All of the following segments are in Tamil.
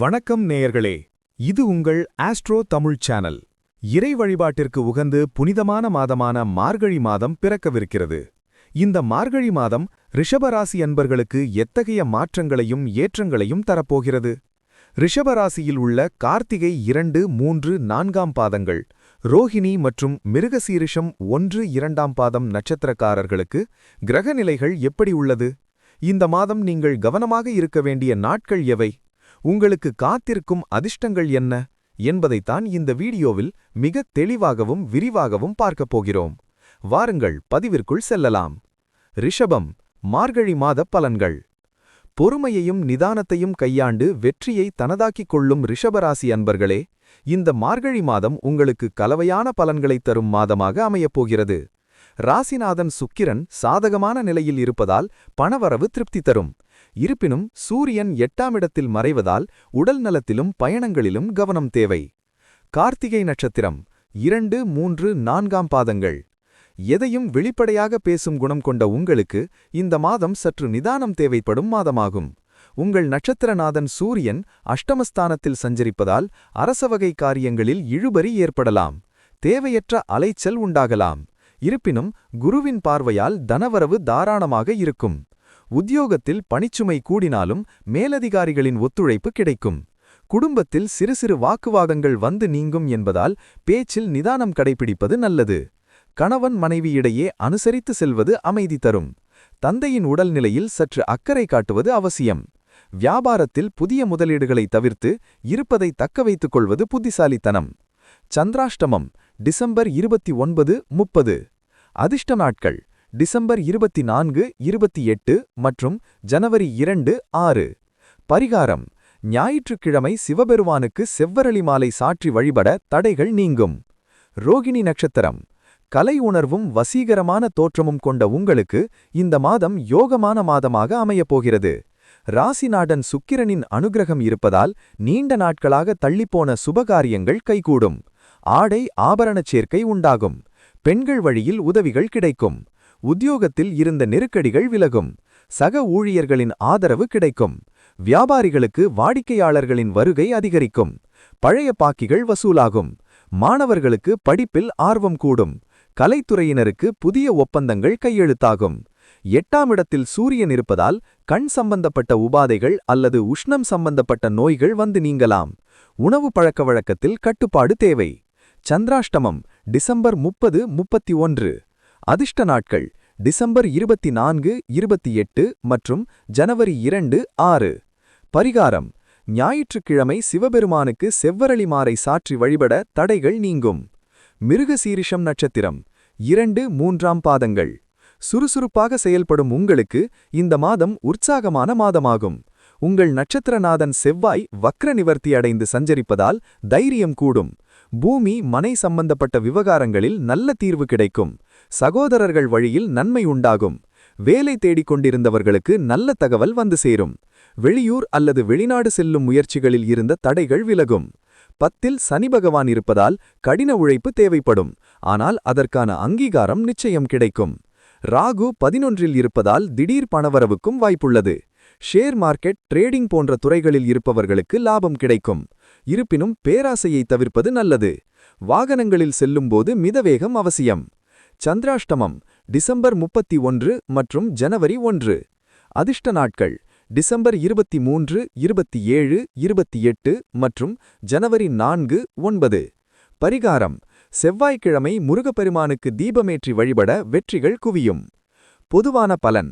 வணக்கம் நேயர்களே. இது உங்கள் ஆஸ்ட்ரோ தமிழ் சேனல். இறை வழிபாட்டிற்கு உகந்து புனிதமான மாதமான மார்கழி மாதம் பிறக்கவிருக்கிறது. இந்த மார்கழி மாதம் ரிஷபராசி அன்பர்களுக்கு எத்தகைய மாற்றங்களையும் ஏற்றங்களையும் தரப்போகிறது? ரிஷபராசியில் உள்ள கார்த்திகை இரண்டு மூன்று நான்காம் பாதங்கள் ரோஹிணி மற்றும் மிருகசீரிஷம் ஒன்று இரண்டாம் பாதம் நட்சத்திரக்காரர்களுக்கு கிரகநிலைகள் எப்படி உள்ளது? இந்த மாதம் நீங்கள் கவனமாக இருக்க வேண்டிய நாட்கள் எவை? உங்களுக்கு காத்திருக்கும் அதிர்ஷ்டங்கள் என்ன என்பதைத்தான் இந்த வீடியோவில் மிக தெளிவாகவும் விரிவாகவும் பார்க்கப் போகிறோம். வாருங்கள் பதிவிற்குள் செல்லலாம். ரிஷபம் மார்கழி மாத பலன்கள். பொறுமையையும் நிதானத்தையும் கையாண்டு வெற்றியை தனதாக்கிக் கொள்ளும் ரிஷபராசி அன்பர்களே இந்த மார்கழி மாதம் உங்களுக்கு கலவையான பலன்களைத் தரும் மாதமாக அமையப்போகிறது ராசிநாதன் சுக்கிரன் சாதகமான நிலையில் இருப்பதால் பணவரவு திருப்தி தரும். இருப்பினும் சூரியன் எட்டாம் இடத்தில் மறைவதால் உடல் நலத்திலும் பயணங்களிலும் கவனம் தேவை. கார்த்திகை நட்சத்திரம் இரண்டு மூன்று நான்காம் பாதங்கள். எதையும் வெளிப்படையாக பேசும் குணம் கொண்ட உங்களுக்கு இந்த மாதம் சற்று நிதானம் தேவைப்படும் மாதமாகும். உங்கள் நட்சத்திரநாதன் சூரியன் அஷ்டமஸ்தானத்தில் சஞ்சரிப்பதால் அரசவகை காரியங்களில் இழுபறி ஏற்படலாம். தேவையற்ற அலைச்சல் உண்டாகலாம். இருப்பினும் குருவின் பார்வையால் தனவரவு தாராளமாக இருக்கும். உத்தியோகத்தில் பணிச்சுமை கூடினாலும் மேலதிகாரிகளின் ஒத்துழைப்பு கிடைக்கும். குடும்பத்தில் சிறு சிறு வாக்குவாதங்கள் வந்து நீங்கும் என்பதால் பேச்சில் நிதானம் கடைபிடிப்பது நல்லது. கணவன் மனைவியிடையே அனுசரித்து செல்வது அமைதி தரும். தந்தையின் உடல்நிலையில் சற்று அக்கறை காட்டுவது அவசியம். வியாபாரத்தில் புதிய முதலீடுகளை தவிர்த்து இருப்பதை தக்க வைத்துக் கொள்வது புத்திசாலித்தனம். சந்திராஷ்டமம் டிசம்பர் இருபத்தி ஒன்பது முப்பது. அதிர்ஷ்ட நாட்கள் டிசம்பர் இருபத்தி நான்கு இருபத்தி எட்டு மற்றும் ஜனவரி இரண்டு ஆறு. பரிகாரம் ஞாயிற்றுக்கிழமை சிவபெருவானுக்கு செவ்வரளி மாலை சாற்றி வழிபட தடைகள் நீங்கும். ரோகிணி நட்சத்திரம் கலை உணர்வும் வசீகரமான தோற்றமும் கொண்ட உங்களுக்கு இந்த மாதம் யோகமான மாதமாக அமையப்போகிறது ராசிநாடன் சுக்கிரனின் அனுகிரகம் இருப்பதால் நீண்ட நாட்களாக தள்ளிப்போன சுபகாரியங்கள் கைகூடும். ஆடை ஆபரணச் சேர்க்கை உண்டாகும். பெண்கள் வழியில் உதவிகள் கிடைக்கும். உத்தியோகத்தில் இருந்த நெருக்கடிகள் விலகும். சக ஊழியர்களின் ஆதரவு கிடைக்கும். வியாபாரிகளுக்கு வாடிக்கையாளர்களின் வருகை அதிகரிக்கும். பழைய பாக்கிகள் வசூலாகும். மாணவர்களுக்கு படிப்பில் ஆர்வம் கூடும். கலைத்துறையினருக்கு புதிய ஒப்பந்தங்கள் கையெழுத்தாகும். எட்டாம் இடத்தில் சூரியன் இருப்பதால் கண் சம்பந்தப்பட்ட உபாதைகள் அல்லது உஷ்ணம் சம்பந்தப்பட்ட நோய்கள் வந்து நீங்கலாம். உணவு பழக்க வழக்கத்தில் கட்டுப்பாடு தேவை. சந்திராஷ்டமம் டிசம்பர் முப்பது முப்பத்தி ஒன்று. அதிர்ஷ்ட நாட்கள் டிசம்பர் இருபத்தி நான்கு இருபத்தி எட்டு மற்றும் ஜனவரி இரண்டு ஆறு. பரிகாரம் ஞாயிற்றுக்கிழமை சிவபெருமானுக்கு செவ்வரளி மாறை சாற்றி வழிபட தடைகள் நீங்கும். மிருகசீரிஷம் நட்சத்திரம் இரண்டு மூன்றாம் பாதங்கள். சுறுசுறுப்பாக செயல்படும் உங்களுக்கு இந்த மாதம் உற்சாகமான மாதமாகும். உங்கள் நட்சத்திரநாதன் செவ்வாய் வக்ர நிவர்த்தி அடைந்து சஞ்சரிப்பதால் தைரியம் கூடும். பூமி மனை சம்பந்தப்பட்ட விவகாரங்களில் நல்ல தீர்வு கிடைக்கும். சகோதரர்கள் வழியில் நன்மை உண்டாகும். வேலை தேடிக் கொண்டிருந்தவர்களுக்கு நல்ல தகவல் வந்து சேரும். வெளியூர் அல்லது வெளிநாடு செல்லும் முயற்சிகளில் இருந்த தடைகள் விலகும். பத்தில் சனி பகவான் இருப்பதால் கடின உழைப்பு தேவைப்படும். ஆனால் அதற்கான அங்கீகாரம் நிச்சயம் கிடைக்கும். ராகு பதினொன்றில் இருப்பதால் திடீர் பணவரவுக்கும் வாய்ப்புள்ளது. ஷேர் மார்க்கெட் ட்ரேடிங் போன்ற துறைகளில் இருப்பவர்களுக்கு லாபம் கிடைக்கும். இருப்பினும் பேராசையை தவிர்ப்பது நல்லது. வாகனங்களில் செல்லும்போது மிதவேகம் அவசியம். சந்திராஷ்டமம் டிசம்பர் முப்பத்தி ஒன்று மற்றும் ஜனவரி ஒன்று. அதிர்ஷ்ட நாட்கள் டிசம்பர் இருபத்தி மூன்று இருபத்தி ஏழு இருபத்தி எட்டு மற்றும் ஜனவரி நான்கு ஒன்பது. பரிகாரம் செவ்வாய்க்கிழமை முருகப்பெருமானுக்கு தீபமேற்றி வழிபட வெற்றிகள் குவியும். பொதுவான பலன்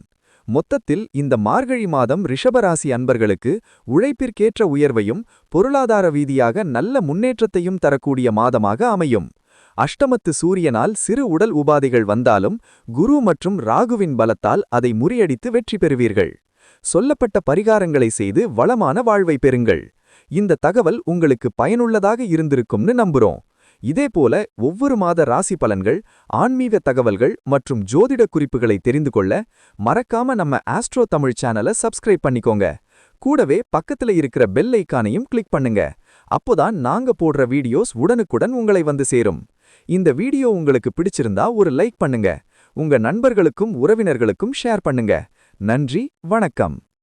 மொத்தத்தில் இந்த மார்கழி மாதம் ரிஷபராசி அன்பர்களுக்கு உழைப்பிற்கேற்ற உயர்வையும் பொருளாதார ரீதியாக நல்ல முன்னேற்றத்தையும் தரக்கூடிய மாதமாக அமையும். அஷ்டமத்து சூரியனால் சிறு உடல் உபாதைகள் வந்தாலும் குரு மற்றும் ராகுவின் பலத்தால் அதை முறியடித்து வெற்றி பெறுவீர்கள். சொல்லப்பட்ட பரிகாரங்களை செய்து வளமான வாழ்வை பெறுங்கள். இந்த தகவல் உங்களுக்கு பயனுள்ளதாக இருந்திருக்கும்னு நம்புறோம். இதேபோல ஒவ்வொரு மாத ராசி பலன்கள் ஆன்மீக தகவல்கள் மற்றும் ஜோதிட குறிப்புகளை தெரிந்து கொள்ள மறக்காம நம்ம ஆஸ்ட்ரோ தமிழ் சேனலை சப்ஸ்கிரைப் பண்ணிக்கோங்க. கூடவே பக்கத்துல இருக்கிற பெல் ஐக்கானையும் கிளிக் பண்ணுங்க. அப்போதான் நாங்க போடுற வீடியோஸ் உடனுக்குடன் உங்களை வந்து சேரும். இந்த வீடியோ உங்களுக்கு பிடிச்சிருந்தா ஒரு லைக் பண்ணுங்க. உங்க நண்பர்களுக்கும் உறவினர்களுக்கும் ஷேர் பண்ணுங்க. நன்றி வணக்கம்.